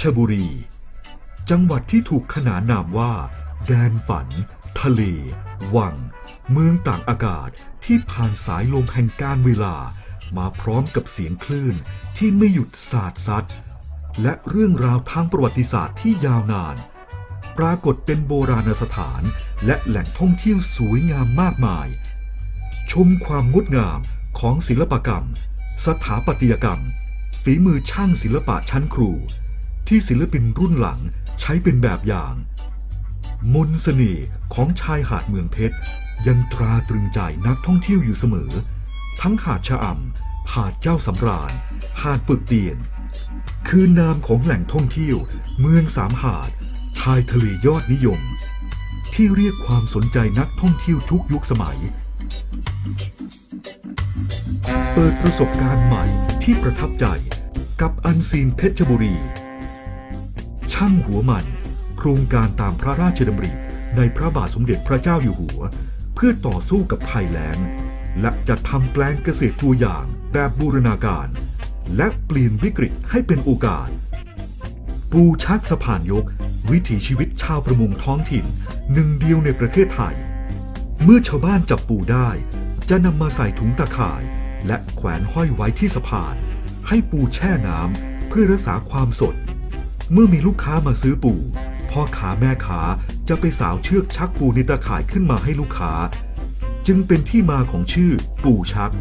ชรบุรี จังหวัดที่ถูกขนานนามว่า แดนฝัน ทะเล วัง เมืองต่างอากาศที่ผ่านสายลมแห่งการเวลา มาพร้อมกับเสียงคลื่นที่ไม่หยุดสาดซัด และเรื่องราวทางประวัติศาสตร์ที่ยาวนาน ปรากฏเป็นโบราณสถานและแหล่งท่องเที่ยวสวยงามมากมาย ชมความงดงามของศิลปกรรม สถาปัตยกรรม ฝีมือช่างศิลปะชั้นครู ที่ศิลปินรุ่นหลังใช้เป็นแบบอย่าง มนต์เสน่ห์ของชายหาดเมืองเพชร ยังตราตรึงใจนักท่องเที่ยวอยู่เสมอ ทั้งหาดชะอำหาดเจ้าสำราญ หาดปึกเตียน คือนามของแหล่งท่องเที่ยว เมืองสามหาด ชายทะเลยอดนิยม ที่เรียกความสนใจนักท่องเที่ยวทุกยุคสมัย เปิดประสบการณ์ใหม่ที่ประทับใจกับอันซีนเพชรบุรี ช่างหัวมัน โครงการตามพระราชดำริในพระบาทสมเด็จพระเจ้าอยู่หัว เพื่อต่อสู้กับภัยแล้ง และจะทำแปลงเกษตรตัวอย่างแบบบูรณาการ และเปลี่ยนวิกฤตให้เป็นโอกาส ปูชักสะพานยก วิถีชีวิตชาวประมงท้องถิ่น หนึ่งเดียวในประเทศไทย เมื่อชาวบ้านจับปูได้ จะนำมาใส่ถุงตะข่าย และแขวนห้อยไว้ที่สะพาน ให้ปูแช่น้ำเพื่อรักษาความสด เมื่อมีลูกค้ามาซื้อปู พ่อค้าแม่ค้าจะไปสาวเชือกชักปูในตะข่ายขึ้นมาให้ลูกค้า จึงเป็นที่มาของชื่อปูชัก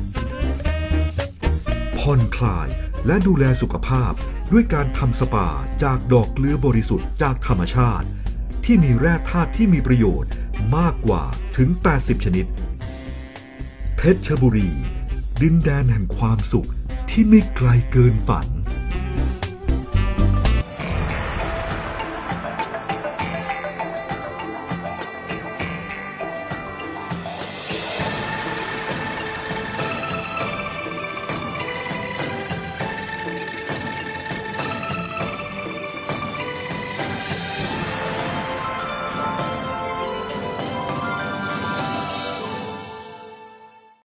ผ่อนคลายและดูแลสุขภาพด้วยการทำสปาจากดอกเกลือบริสุทธิ์จากธรรมชาติ ที่มีแร่ธาตุที่มีประโยชน์มากกว่าถึง 80 ชนิด เพชรบุรี ดินแดนแห่งความสุขที่ไม่ไกลเกินฝัน